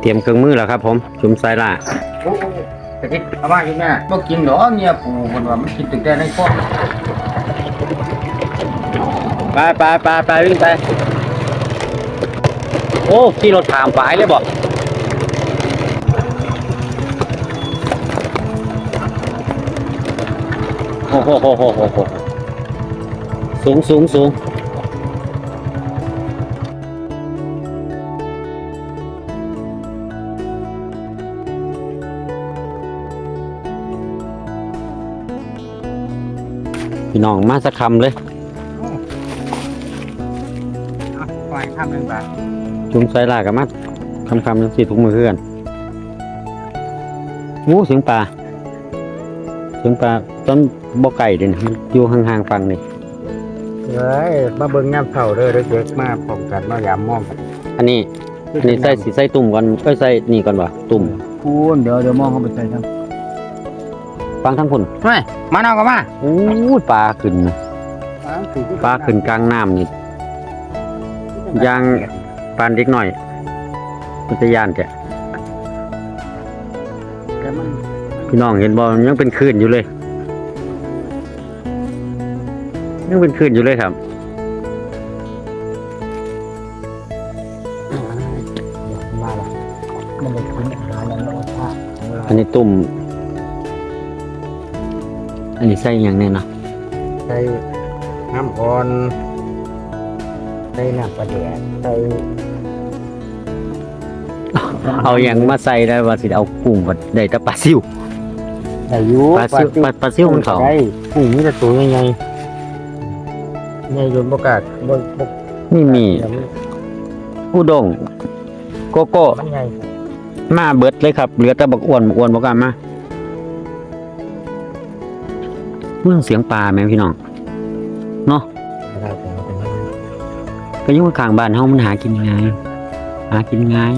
เตรียมเครื่องมือแล้วครับผมจุ่มสายล่าโอ้แต่คิดเอามากินแม่บ่กินหรอเมียปูคนว่ามันกินตึกแต่ในครอบไปไปไปไปวิ่งไป โอ้ขี่รถถามฝ่ายเลยบอกโอ้โหโหโหโหโหสูงสูงสูง พี่น้องมาสักคำเลยปล่อยข้ามหนึ่งบาทจุงใส่ลากับมาคำคำๆสี่ถุงมือเพื่อนงูเสียงปลาเสียงปลาต้นบ่อไก่เด่นมันอยู่ห่างๆฟังนี่เฮ้ยมาเบิ่งน้ำเท่าเด้อเด็กๆมาพร้อมกันมายามมองกันอันนี้อันนี้ใส่สีใส่ตุ่มก่อนเอ้ยใส่นี่ก่อนวะตุ่มคูณเดี๋ยวเดี๋ยวมองเข้าไปใส่ทั้งฟังทั้งคนไม่ มาเอาก็มาอู้ยปลาขึ้นนะปลาขึ้นกลางน้ำนี่ยางปานเด็กหน่อยมันจะย่านแกแต่มันพี่น้องเห็นบอลยังเป็นคลื่นอยู่เลยยังเป็นคลื่นอยู่เลยครับมาละมันเลยกินอาหารแล้วรสชาติอันนี้ตุ่ม อันนี้ใส่อหย่างเนี่ยเนาะใส่น้ำอ่อนใส่น้ำปลาแดกใส่เอาอย่างมาใส่ได้ว่าสิเอากุ้งก็ได้แต่ปลาซิวใส่อยูปลาซิวปลาปลาซิวมันเขาได้กุ้งนี่จะตัวใหญ่ๆใหญ่จนประกาศบนบกนี่มีอุด้งโกโก้มันใหญ่มาเบิดเลยครับเหลือแต่บักอ้วนบักอ้วนบักกล้ามา เรื่องเสียงปลาแม่พี่น้องได้แต่ว่าเป็นไงก็อยุ่งข้างบ้านเฮามันหากินง่ายหากินง่าย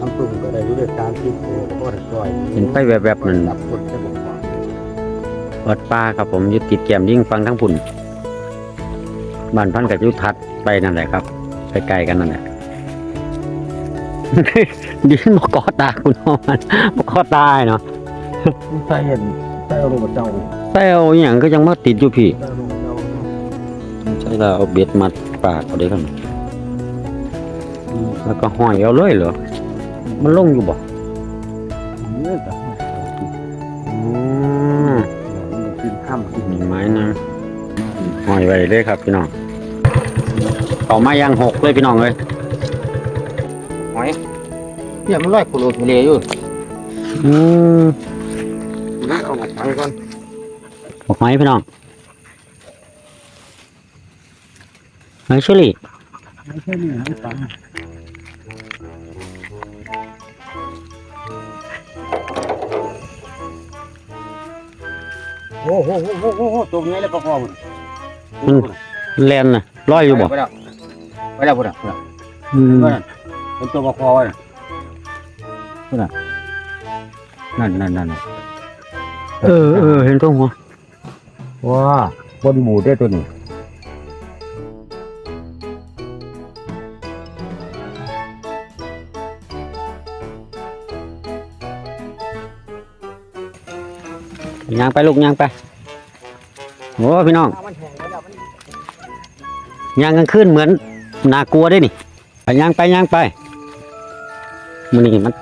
น้ำปรุงก็ได้รู้ด้วยตามที่โคก็บ่ได้ก่อยเห็นไปแบบๆนั่นดับคนได้บอกว่าวัดป่าครับผมอยึดติดแก้มยิ่งฟังทั้งพุ่นบ้านพันกับยุทธัด ไปนั่นแหละครับไปไกลๆกันนั่นแหละดินบอกอตาคุณน้องมันบอกอตายเนาะใส่เห็นใส่เอาลูกเจ้าแซวอหย่างก็ยังมาติดอยู่พี่ใส่เอาลูกเจ้าใช่แล้วเอาเบ็ดมัดปากเขาได้กันแล้วก็ห้อยเอาเลยเหรอมันลงอยู่บ่เยอะแต่อืมกินข้ามกินมีไม้นะห้อยไว้เลยครับพี่น้อง เขามายังหกเลยพี่น้องเลยหอยเนี่ยมันลอยโคโลทะเลอยู่อืมนะเอามาตั้งก่อนบอกไม้พี่น้องไม้ชุลี่ไม่ใช่นี่นะตั้งโอ้โหโอ้โหโอ้โหตัวนี้เลยประกอบแลนน่ะลอยอยู่บ่ ไปแล้วไปแล้วพุ่นอะพุ่นอะอืมพุ่นอะเป็นตัวประกอบน่ะพุ่นอะนั่นนั่นนั่นเออเออเห็นตัวหัวว้าบนหมูได้ตัวนี้ย่างไปลูกย่างไปโอ้พี่น้องมันแห้งแล้วมันย่างกลางคืนเหมือน น่ากลัวได้นี่ไปย่างไปย่างไปมันนี่มัน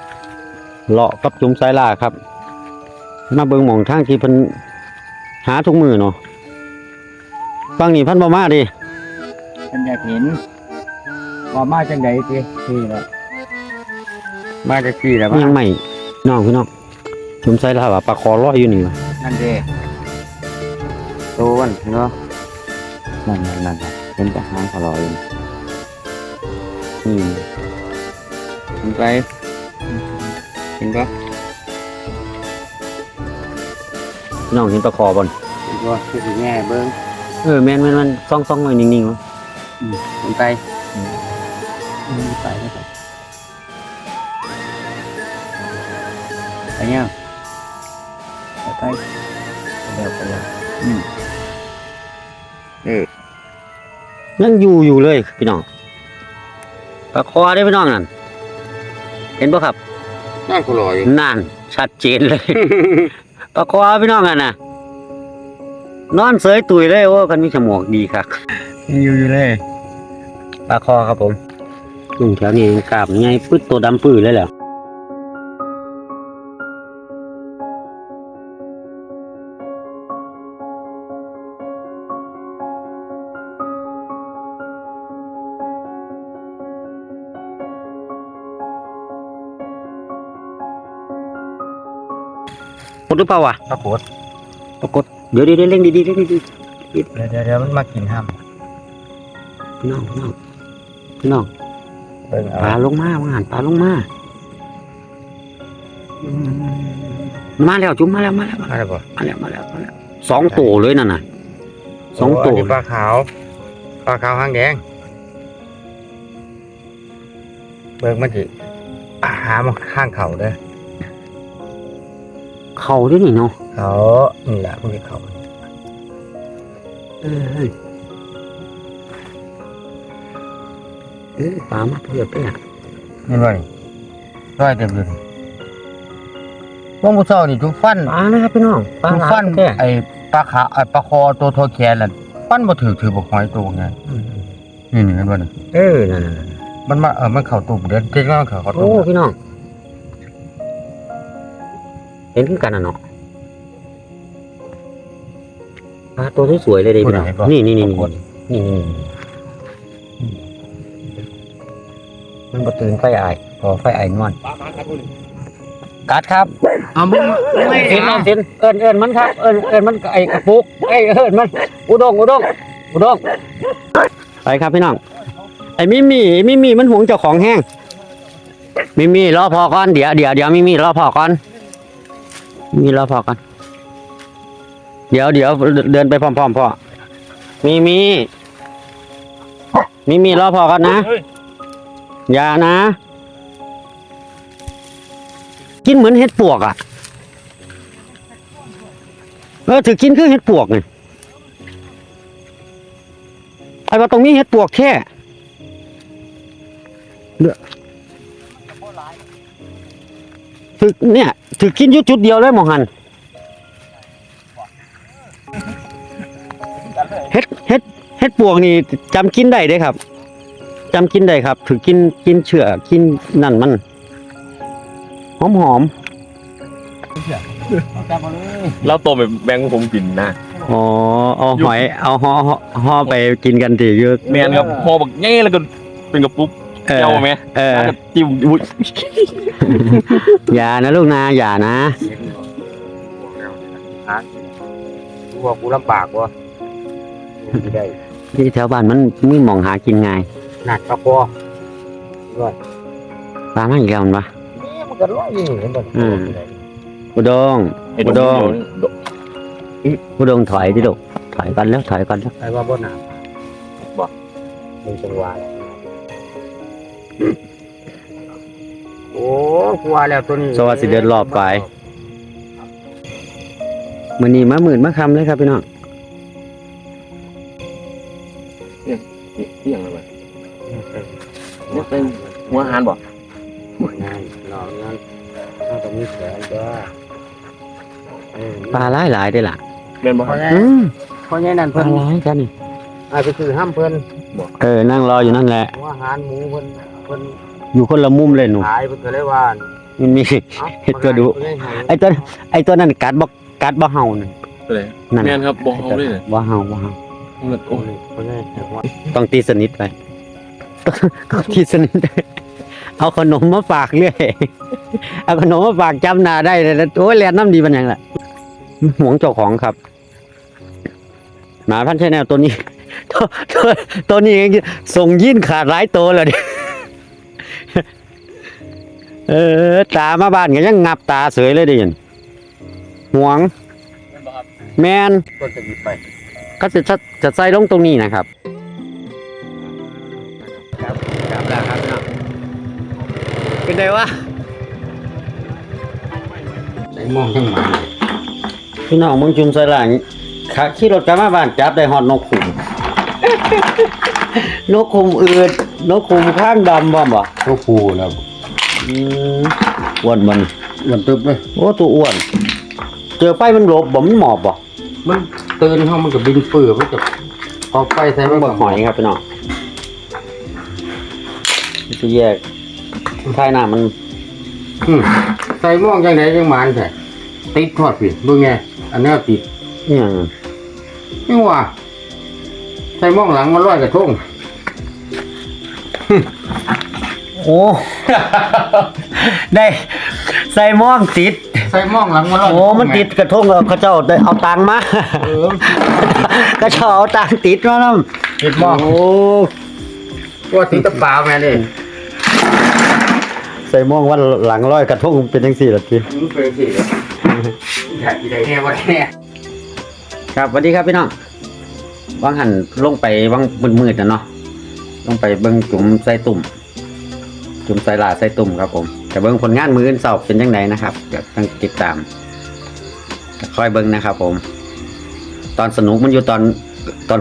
เลาะกับจุมสายล่าครับ มาเบิ่งหมองทางที่เพิ่นหาทุกมือเนาะฟังนี่เพันบ่มาดิมันอยากเห็นว่ามาจังไดสินี่แหละมาจากที่แล้วยังไม่น้องพี่น้องจุมสายล่าว่าปลาคอลอยอยู่นี่วะนั่นเด้ตัวมันเนาะนั่นนั่นนั่นเป็นทหารเขาลอยอยู่ อืมเห็นไปเห็นปะพี่น้องเห็นปลาคอบ่นเห็นปะคือสิแง่เบิ้งเออแม่นแม่นมันซ่องๆหน่อยนิ่งๆวะเห็นไปไปไปไปเนี่ยไปไปแล้วไปแล้วอืมเออยังอยู่อยู่เลยพี่น้อง ปลาคอได้พี่น้องนั่นเห็นปะครับน่าก็ลอยนั่นชัดเจนเลย ปลาคอพี่น้องกันนะนอนเสยตุยเลยโอ้กันมีฉมวกดีครับอยู่อยู่เลยปลาคอครับผมลุงแถวนี้กราบไงปึ๊ดตัวดำปื้อเลยแหละ ดหรือเปล่าวะปรากฏปรากฏเดี๋ยวเดี๋ยวเดี๋ยวเร่งดีๆเร่งดีเดี๋ยวเดี๋ยวเดี๋ยวมันมากินห้ามๆพี่น้องพี่น้องพี่น้องเบิ่งปเอาลาลงมาว่าหันปลาลงมามาแล้วจุ๊มมาแล้วมาแล้วมาอะไรบ่แล้วมาแล้วมาแล้วสองตัวเลยนั่นน่ะสองตัวนนี้ปลาขาวปลาขาวหางแดง เบิ่งมันสิหามาข้างเขาเด้อ เข่าด้วยนี่เนาะเขานี่แหละพวกนี้เขาเออเฮ้ยเออปลามาเพื่อไปอะนี่ว่านี่ร้อยเต็มเลยว่ามูเศร้านี่ทุกฟันปลานะครับพี่น้องปลาทุกหลายฟันแท้ไอ้ปลาขาไอ้ปลาคอตัวโทแคนน่ะฟันบ่ถือถือบ่หอยตัวไงนี่นี่เห็นบ่นี่เออนั่นน่ะมันมาเออมันเข้าตุ่มเดี๋ยวเจ๊งมันเข้าเข้าโอ้ตุ่มพี่น้อง เห็นคือกันน่ะเนาะปลาตัวสวยๆเลยเด้พี่น้องนี่นี่นี่นี่นี่นี่มันบ่ตื่นไฟอายพอไฟอายนอนกัดครับเอามึงไม่เห็นเห็นเอิ้นเอิ้นมันครับ เอิ้นเอิ้นมันไอ้กระปุกไอ้เอิ้นมัน อุดงอุดงอุดงไปครับพี่น้องไอ้มิมี่ไอ้มิมี่มันหวงเจ้าของแห้งมิมี่รอพอก่อนเดี๋ยวเดี๋ยวเดี๋ยวมิมี่รอพอก่อน มิมี่รอพอก่อนเดี๋ยวเดี๋ยวเดินไปพร้อมๆพ่อมิมี่มิมี่รอพอก่อนนะ อย่านะ กินเหมือนเห็ดปวกอะ เออถือกินคือเห็ดปวกไงไอ้ว่าตรงนี้เห็ดปวกแค่เด้อถือเนี่ย ถือกินอยู่จุดเดียวเลยหมองหันเห็ดเห็ดเห็ดปวกนี่จำกินได้เด้ครับจำกินได้ครับ ถือกินกินเชื่อกินนั่นมันหอมหอมเราโตแบบแบงค์ผมกินนะๆอ๋อเอาหอยเอาห่อห่อห่อไปกินกันทีเยอะแมนครับพอบักแง่แล้วก็เป็นกระปุก เออเจ้าไหมเออแล้วก็จิ้มอุ้ยอย่านะลูกนะอย่านะกูว่ากูลำบากวะไม่ได้ที่แถวบ้านมันมีหมองหากินง่ายหนักปลาคอปลามาอีกแล้วมันปะนี่มันก็ร้อยอยู่นี่เห็นบ่อืม อุดงเห็นอุดงเดี๋ยวอุดงถอยดิลูกถอยกันแล้วถอยกันแล้วไอ้ว่าบ่หนักบ่มีจังหวะ โอ้กลัวแล้วตัวนี้สวัสดีเดินรอบไปมือนี้มาหมื่นมาคำเลยครับพี่น้องเที่ยงอะไรเนี่ยเป็นหัวอาหารบ่งานหลอกงานน่าจะมีแผลจ้าเออปลาหลายหลายได้อล่ะแม่นบ่เพราะครับงั้นอืมเพราะงั้นนั่นปลาเพิ่นหลายกันนี่อาจไปซื้อห้ามเพิ่นเออ นั่งรออยู่นั่นแหละหัวอาหารหมูเพิ่นเพิ่นอยู่คนละมุมเลยหนูขายเพิ่นก็เลยว่ามันมีเอ้าเฮ็ดตัวดุเพิ่นให้ไอ้ตัวไอ้ตัวนั้นกัดบ่กัดบ่เห่านั่นอะไรนั่นแม่น่ะนครับบ่เฮาเลยเนี่ยบ่เห่าบ่เห่าโอ้ยเพิ่นให้ให้หัวต้องตีสนิทไปต้องตีสนิทเอาขนมมาฝากเรื่อยเอาขนมมาฝากจำหน้าได้เลยแล้วโอ้ยแลนน้ำดีมันหยังล่ะหวงเจ้าของครับหมาพันธุ์ชแนลตัวนี้ตัวตัวตัวนี้เองส่งยื่นขาดหลายตัวเลยดิ เออ ตามาบ้านก็ยังงับตาเสยเลยดิยันหวง แมนเพิ่นจะหยิบไปก็จะจะจะใส่ลงตรงนี้นะครับครับแล้วครับเนาะเป็นไงวะใส่หม้อทั้งหมาพี่น้องมึงจุมใส่หลังขาขี่รถกลับมาบ้านจับได้ฮอดนกขุมนกขุมอืดนกขุมข้างดำบ่บ่ก็ฟูแล้ว อืมอ้วนมันมันตึบเลยโอ้ตัวอ้วน เจอไฟมันหลบบ่มันหมอบบ่มันตื่นเฮามันก็บินปื้อมันก็พอไฟใส่มัมันนบ่ก็หอยครับพี่น้องมันจะแยกท้ายหน้ามันอืมใส่หม่องจังไดจังหมานแท้ติดทอดพี่เบิ่งไงอันนี้ติดเนี่ยนี่ว่าใส่หม่องหลังมันลอยกระทง โอ้ ได้ใส่หม้องติด ใส่หม่องหลังมันลอยกระทงโอ้มันติดกระทงแล้วเขาเจ้าได้เอาตังค์มาเออก็เจ้าเอาตังค์ติดมานำติดหม่องโอ้ว่าติดตะปาแม่นี่ใส่หม่องวันหลังร้อยกระทงเป็นจังซี่ล่ะทีมันเป็นสิอยากกินได้แน่ว่าแน่ครับสวัสดีครับพี่น้องวางหันลงไปวางมืดๆนะเนาะลงไปเบิ่งจุ่มใส่ตุ่ม จุ่มใส่ลาใส่ตุ่มครับผมแต่เบิ่งผลงานมืออื่นเสาเป็นยังไงนะครับเดี๋ยวต้องติดตามคอยเบิ่งนะครับ ผม ตอนสนุกมันอยู่ตอนตอน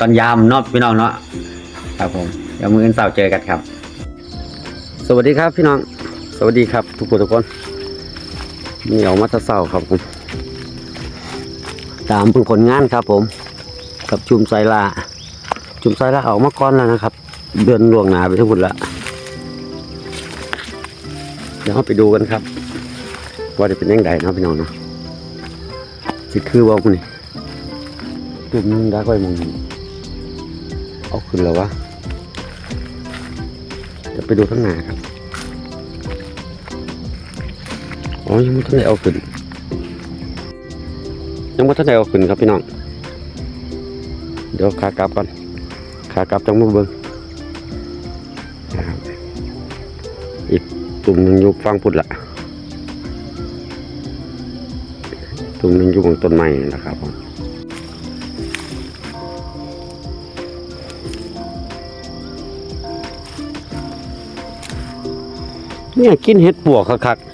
ตอนยามเนาะพี่น้องเนาะครับผมเดี๋ยวมืออื่นเสาเจอกันครับ สวัสดีครับพี่น้อง สวัสดีครับทุกคนทุกคนนี่ออกมาแตะเสาครับผมตามเพิ่งผลงานครับ ผม กับชุมไซลาชุมไซลาออกมาก่อนแล้วนะครับ เดือนล่วงหนาไปทั้งหมดและ เดี๋ยวเราไปดูกันครับ ว่าจะเป็นยังไงนะพี่น้องเนาะสิคือว่าคุณนี่ตุ่มได้ค่อยมองเอาขึ้นแล้ววะจะไปดูข้างหน้าครับอ๋อยังไม่ทันได้เอาขึ้นยังไม่ทันได้เอาขึ้นครับพี่น้องเดี๋ยวขากลับก่อนขากลับจังมาเบิ่ง ตุ่มหนึ่งอยู่ฟังพุทธละตุ่มหนึ่งอยู่บนต้นไม้นะครับผมเนี่ยกินเห็ดปวกคักๆ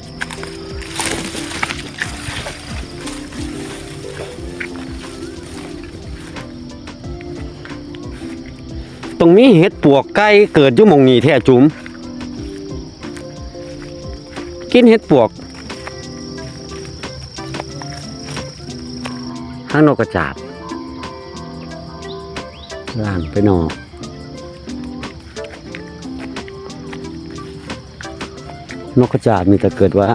ตรงนี้เห็ดปวกไก่เกิดอยู่มงนี้แท้จุ๋ม กินเห็ดปวกข้างนกกระจาบล่างไปนอกนกกระจาบมีแต่เกิดว่า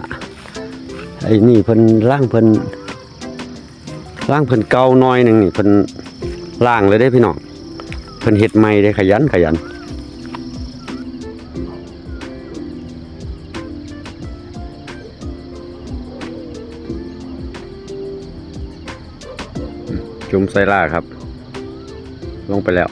ไอ้นี่เพิ่นล่างเพิ่นล่างเพิ่นเกาหน้อยหนึ่งนี่เพิ่นล่างเลยได้พี่น้องเพิ่นเฮ็ดใหม่ได้ขยันขยัน จุ่มไซล่าครับ ลงไปแล้ว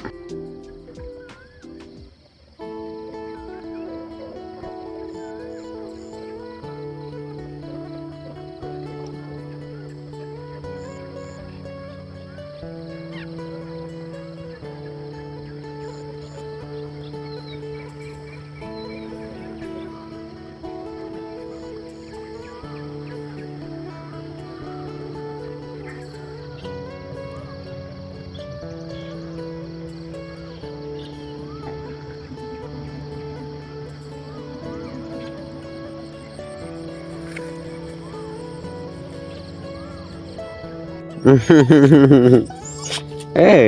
เอ้ย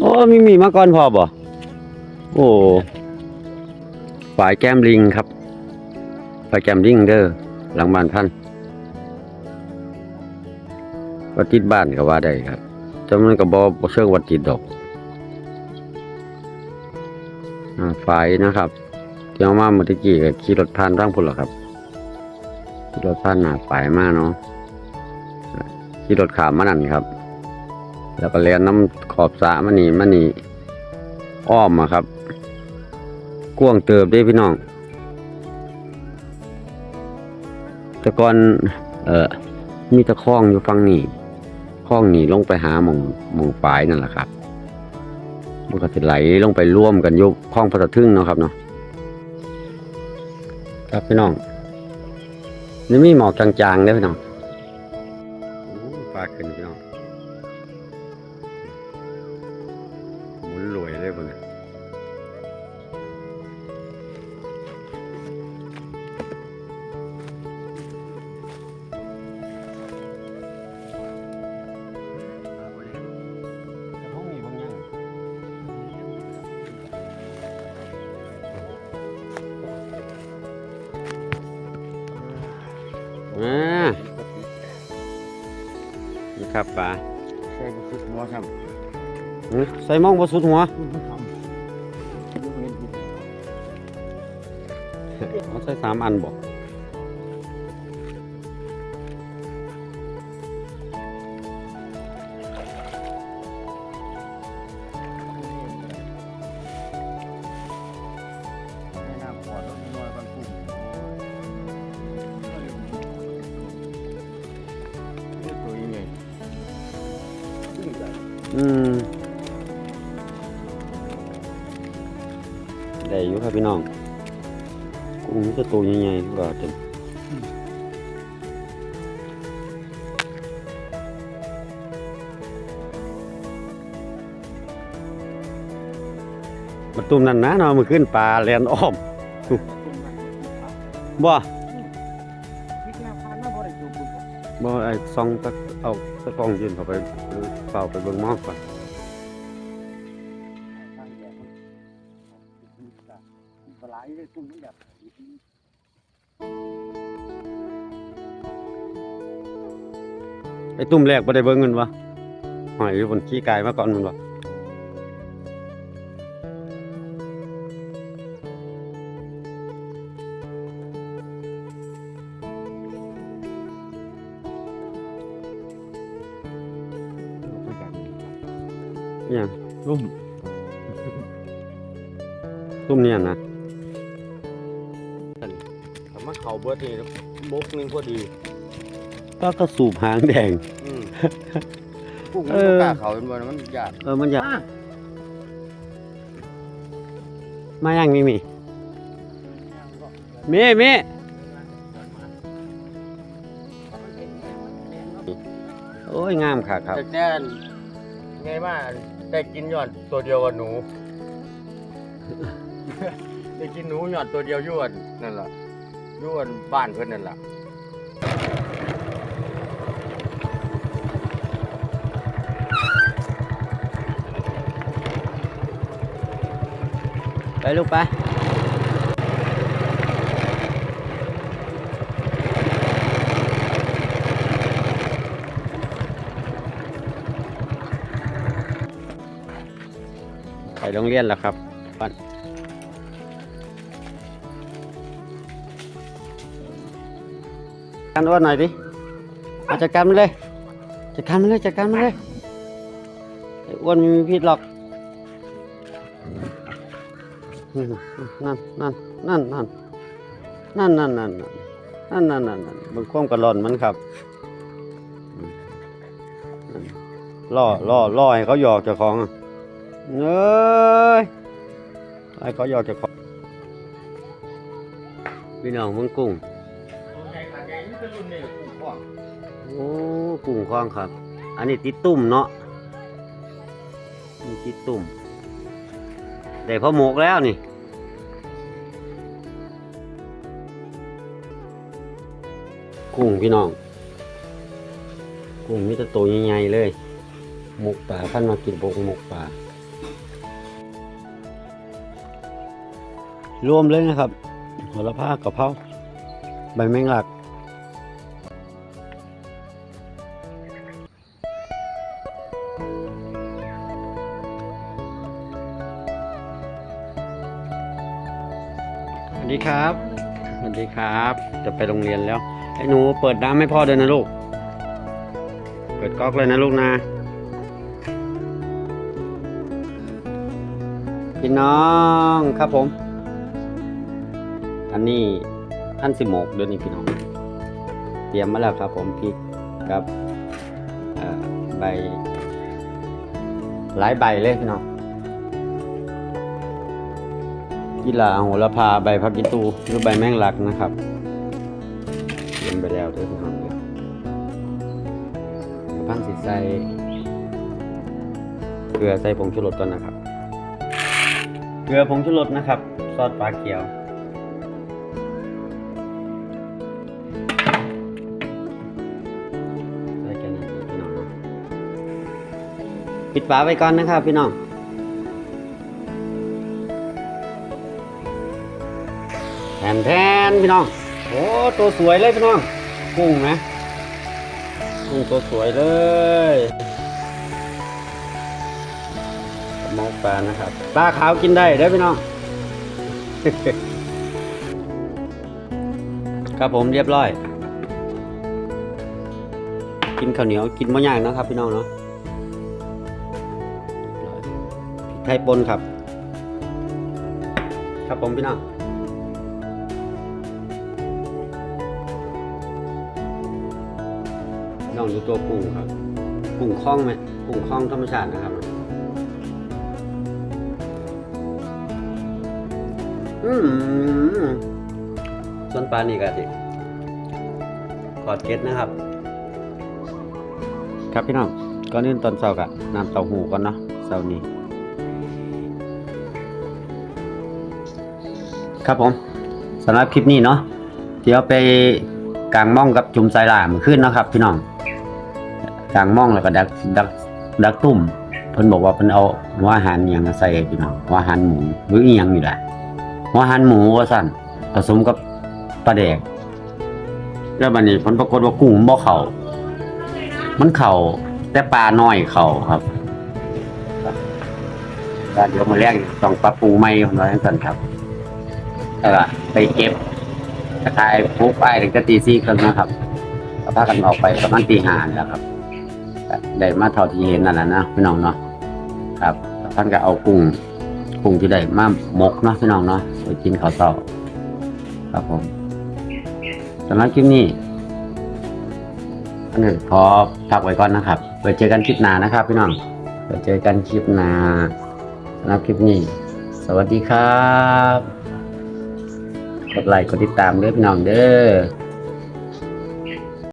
โอ้มีมีมาก่อนพอบ่โอ้ฝายแก้มลิงครับฝายแก้มลิงเด้อหลังบ้านท่านวัดติดบ้านก็ว่าได้ครับแต่มันก็บ่บ่เชิงวัดติดดอกฝายนะครับที่เอามาเมื่อกี้ก็ขี่รถผ่านทางพุ่นหรอครับขี่รถผ่านหน้าฝายมากเนาะ ขี่รถขามมานั่นครับ แล้วก็เลี้ยนน้ำขอบสระมานี่มานี่อ้อมมาครับกว้างเติบเด้พี่น้อง แต่ก่อนเออมีตะคองอยู่ฝั่งนี้คลองนี่ลงไปหาหมองมองฝายนั่นแหละครับมันก็จะไหลลงไปร่วมกันยุคลองพระสะทึ่งเนาะครับเนาะครับพี่น้องนี่มีหมอกจางๆเด้พี่น้อง อ่านี่ครับปลาใส่บุสุดหัวครับหือใส่หมองบ่สุดหัวคุณผู้ชมดูเห็นดิเอาใส่สามอันบ่ให้ กุ้งมันจะตัวใหญ่ๆก็เต็มมาตุ่มนั่นนะเนาะมันขึ้นปลาแลนอ้อมบ่บ่ไอ้ซองตะเอาตะกองยืนเข้าไปเฝ้าไปเบิ่งมองก่อน ตุ่มแรกบ่ได้เบิ่งมันวะหอยอยู่บนขี้กายมาก่อนมันวะอิหยังรุ่มตุ่มเนี่ยนะถ้ามาเข่าเบิดนี่บกหนึงพอดีก็กระสูบหางแดง อืมกุ้งเอมันอบ่กล้าเข่าเป็นบ่มันยากเออมันอยากมายังมีมีมีมีโอ้ยงามค่ะครับแต่แน่นไงมาได้กินยอดตัวเดียวกับหนู ได้กินหนูยอดตัวเดียวอยวนนั่นล่ะอยวนบ้านเพิ่นนั่นล่ะ ไปลูกไปไปโรงเรียนแล้วครับปันกันอ้วนหน่อยดิอาจัดการมันเลยจัดการมันเลยจัดการมันเลยอ้อ้วนไม่มีพิษหรอก นั่นนั่นนั่นนั่นนั่นนั่นนั่นนั่นนั่นนั่นนั่นบนความกระล่อนมันครับล่อล่อล่อให้เขาหยอกเจ้าของเอ้ยให้เขาหยอกเจ้าของพี่น้องมึงกุ้งโอ้กุ้งคลองครับ อันนี้ติดตุ่มเนาะนี่ติดตุ่ม ได้พ่อหมกแล้วนี่กุ้งพี่น้อง กุ้งมีแต่ตัวใหญ่ๆเลย หมกป่าพันมากินบกหมกป่ารวมเลยนะครับหัวละผ้ากะเพราใบแมงลัก ครับ สวัสดีครับ จะไปโรงเรียนแล้ว ไอ้หนูเปิดน้ำให้พ่อด้วยนะลูก เปิดก๊อกเลยนะลูกนะ พี่น้องครับผม อันนี้ท่านสิหมกเดือนนี้พี่น้อง เตรียมมาแล้วครับผมพริกกับใบ หลายใบเลยพี่น้อง กีฬาโหระพาใบพักกินตูหรือใบแมงลักนะครับเตรียมไปแล้วเด้วยพี่น้องเลยพังสิใส่เกลือใส่ผงชูรสก่อนนะครับ เกลือผงชูรสนะครับ ซอสปลาเขียว ใส่แค่นั้นพี่น้องปิดฝาไว้ก่อนนะครับพี่น้อง แทนแทนพี่น้อง โอ้ตัวสวยเลยพี่น้อง กุ้งนะกุ้งตัวสวยเลยมองปลานะครับ ปลาขาวกินได้เด้อพี่น้อง ครับผมเรียบร้อย กินข้าวเหนียวกินมะย่างนะครับ พี่น้องเนาะไทยปนครับ ครับผมพี่น้อง ดูตัวกุ้งครับกุ้งคล้องไหมกุ้งคล้องธรรมชาตินะครับ อืมส่วนปลานี่ก็สิกอดเก็ตนะครับ ครับพี่น้องก่อนอื่นตอนเช้ากับน้ำเต้าหู้ก่อนเนาะเช้านี้ ครับผมสำหรับคลิปนี้เนาะเดี๋ยวไปกลางม่องกับจุ่มสายลามขึ้นนะครับ พี่น้อง กลางม่องแล้วก็ดักดักดักตุ่มเพิ่นบอกว่าเพิ่นเอาหัวอาหารอย่างมาใส่ให้พี่น้องหัวอาหารหมูหรืออีหยังนี่แหละหัวอาหารหมูว่าสั่นผสมกับปลาแดกแล้วบัดนี้ผลปรากฏว่ากุ้งมันบ่เข้ามันเข้าแต่ปลาน้อยเข้าครับก็เดี๋ยวมาแรกต้องปลาปูใหม่เพิ่นว่าจังซั่นครับแล้วก็ไปเก็บตะไคร้ปุ๊บไปถึงจะตีซี่ครึ่งนะครับก็พากันออกไปประมาณตีห้านี่แล้วครับ ได้มาเท่าที่เห็นนั่นแหละนะพี่น้องเนาะครับท่านก็เอากุ้งกุ้งที่ได้มาหมกเนาะพี่น้องเนาะไปกินข้าวเช้าครับผมสำหรับคลิปนี้อันนี้ขอพักไว้ก่อนนะครับไว้เจอกันคลิปหน้านะครับ พี่น้องไว้เจอกันคลิปหน้าสำหรับคลิปนี้ สวัสดีครับกดไลค์กดติดตามเด้อพี่น้องเด้อ